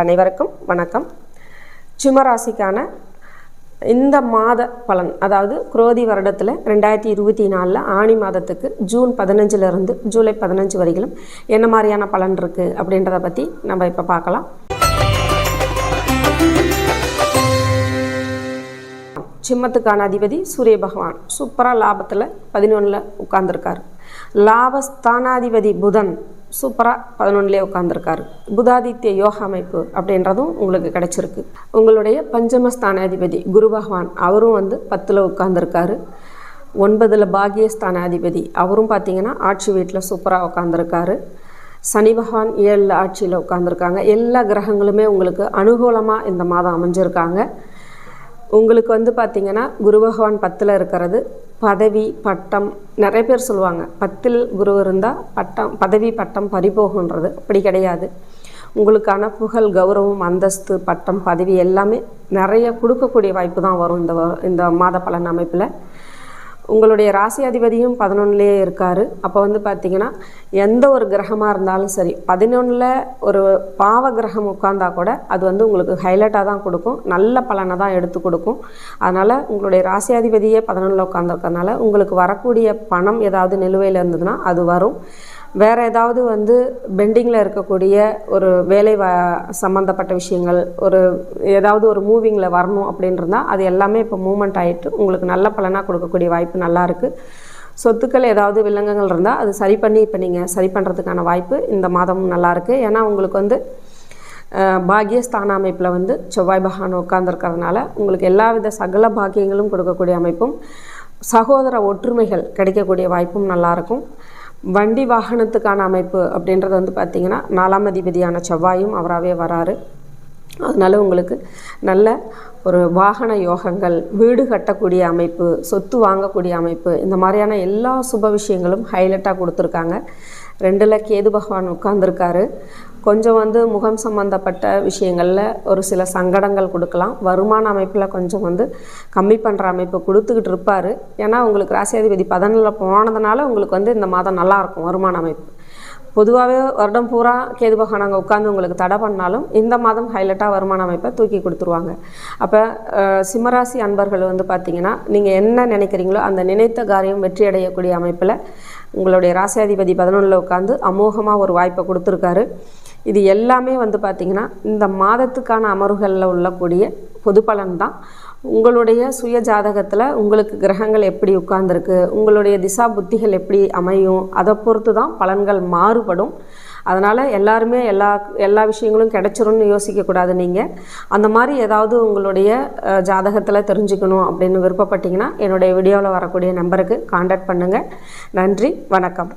அனைவருக்கும் வணக்கம். சிம்மராசிக்கான இந்த மாத பலன் அதாவது குரோதி வருடத்தில் ரெண்டாயிரத்தி இருபத்தி நாலில் ஆணி மாதத்துக்கு ஜூன் பதினஞ்சிலிருந்து ஜூலை பதினஞ்சு வரைக்கும் என்ன மாதிரியான பலன் இருக்குது அப்படின்றத பற்றி நம்ம இப்போ பார்க்கலாம். சிம்மத்துக்கான அதிபதி சூரிய பகவான். சூப்பராக லாபத்தில் பதினொன்றில் உட்கார்ந்துருக்கார். லாபஸ்தானாதிபதி புதன் சூப்பராக பதினொன்றுலேயே உட்காந்துருக்காரு புதாதித்ய யோகா அமைப்பு அப்படின்றதும் உங்களுக்கு கிடச்சிருக்கு. உங்களுடைய பஞ்சமஸ்தானாதிபதி குரு பகவான் அவரும் வந்து பத்தில் உட்காந்துருக்காரு ஒன்பதில் பாகியஸ்தானாதிபதி அவரும் பார்த்தீங்கன்னா ஆட்சி வீட்டில் சூப்பராக உட்காந்துருக்காரு சனி பகவான் ஏழில் ஆட்சியில் உட்காந்துருக்காங்க எல்லா கிரகங்களுமே உங்களுக்கு அனுகூலமாக இந்த மாதம் அமைஞ்சிருக்காங்க. உங்களுக்கு வந்து பார்த்திங்கன்னா குரு பகவான் பத்தில் இருக்கிறது. பதவி பட்டம் நிறைய பேர் சொல்லுவாங்க. பத்தில் குரு இருந்தால் பட்டம் பதவி பட்டம் பறிபோகுன்றது அப்படி கிடையாது. உங்களுக்கான புகழ் கௌரவம் அந்தஸ்து பட்டம் பதவி எல்லாமே நிறைய கொடுக்கக்கூடிய வாய்ப்பு தான் வரும் இந்த இந்த மாத பலன் அமைப்பில். உங்களுடைய ராசி அதிபதியும் பதினொன்றுலேயே இருக்கார். அப்போ வந்து பார்த்தீங்கன்னா எந்த ஒரு கிரகமாக இருந்தாலும் சரி பதினொன்றில் ஒரு பாவ கிரகம் உட்காந்தா கூட அது வந்து உங்களுக்கு ஹைலைட்டாக தான் கொடுக்கும். நல்ல பலனை தான் எடுத்து கொடுக்கும். அதனால் உங்களுடைய ராசி அதிபதியே பதினொன்றில் உட்காந்துருக்கறனால உங்களுக்கு வரக்கூடிய பணம் ஏதாவது நிலுவையில் இருந்ததுன்னா அது வரும். வேறு ஏதாவது வந்து பெண்டிங்கில் இருக்கக்கூடிய ஒரு வேலை வ சம்மந்தப்பட்ட விஷயங்கள் ஒரு ஏதாவது ஒரு மூவிங்கில் வரணும் அப்படின்றதா அது எல்லாமே இப்போ மூமெண்ட் ஆகிட்டு உங்களுக்கு நல்ல பலனாக கொடுக்கக்கூடிய வாய்ப்பு நல்லாயிருக்கு சொத்துக்கள் ஏதாவது வில்லங்கங்கள் இருந்தால் அது சரி பண்ணி இப்போ நீங்கள் சரி பண்ணுறதுக்கான வாய்ப்பு இந்த மாதமும் நல்லாயிருக்கு ஏன்னா உங்களுக்கு வந்து பாகியஸ்தான அமைப்பில் வந்து செவ்வாய் பகவான் உட்கார்ந்துருக்கிறதுனால உங்களுக்கு எல்லா வித சகல பாக்கியங்களும் கொடுக்கக்கூடிய அமைப்பும் சகோதர ஒற்றுமைகள் கிடைக்கக்கூடிய வாய்ப்பும் நல்லாயிருக்கும் வண்டி வாகனத்துக்கான அமைப்பு அப்படின்றது வந்து பார்த்திங்கன்னா நாலாம் அதிபதியான செவ்வாயும் அவராகவே வராரு. அதனால் உங்களுக்கு நல்ல ஒரு வாகன யோகங்கள் வீடு கட்டக்கூடிய அமைப்பு சொத்து வாங்கக்கூடிய அமைப்பு இந்த மாதிரியான எல்லா சுப விஷயங்களும் ஹைலைட்டாக கொடுத்துருக்காங்க. ரெண்டில் கேது பகவான் உட்கார்ந்துருக்காரு. கொஞ்சம் வந்து முகம் சம்பந்தப்பட்ட விஷயங்களில் ஒரு சில சங்கடங்கள் கொடுக்கலாம். வருமான அமைப்பில் கொஞ்சம் வந்து கம்மி பண்ணுற அமைப்பு கொடுத்துக்கிட்டு இருப்பார். ஏன்னா உங்களுக்கு ராசியாதிபதி பதினில் போனதுனால உங்களுக்கு வந்து இந்த மாதம் நல்லாயிருக்கும் வருமான அமைப்பு. பொதுவாகவே வருடம் பூரா கேது பகவான் அங்கே உட்காந்து உங்களுக்கு தடை பண்ணாலும் இந்த மாதம் ஹைலைட்டாக வருமான அமைப்பை தூக்கி கொடுத்துருவாங்க. அப்போ சிம்மராசி அன்பர்கள் வந்து பார்த்தீங்கன்னா நீங்கள் என்ன நினைக்கிறீங்களோ அந்த நினைத்த காரியம் வெற்றி அடையக்கூடிய அமைப்பில் உங்களுடைய ராசியாதிபதி பதினொன்றில் உட்காந்து அமோகமாக ஒரு வாய்ப்பை கொடுத்துருக்காரு. இது எல்லாமே வந்து பார்த்திங்கன்னா இந்த மாதத்துக்கான அமர்வுகளில் உள்ளக்கூடிய பொது பலன் தான் உங்களுடைய சுய ஜாதகத்தில் உங்களுக்கு கிரகங்கள் எப்படி உட்கார்ந்துருக்கு உங்களுடைய திசா புத்திகள் எப்படி அமையும் அதை பொறுத்து தான் பலன்கள் மாறுபடும். அதனால் எல்லாருமே எல்லா எல்லா விஷயங்களும் கிடைச்சிரும்னு யோசிக்கக்கூடாது நீங்கள் அந்த மாதிரி ஏதாவது உங்களுடைய ஜாதகத்தில் தெரிஞ்சுக்கணும் அப்படின்னு விருப்பப்பட்டீங்கன்னா என்னுடைய வீடியோவில் வரக்கூடிய நம்பருக்கு காண்டாக்ட் பண்ணுங்கள் நன்றி வணக்கம்.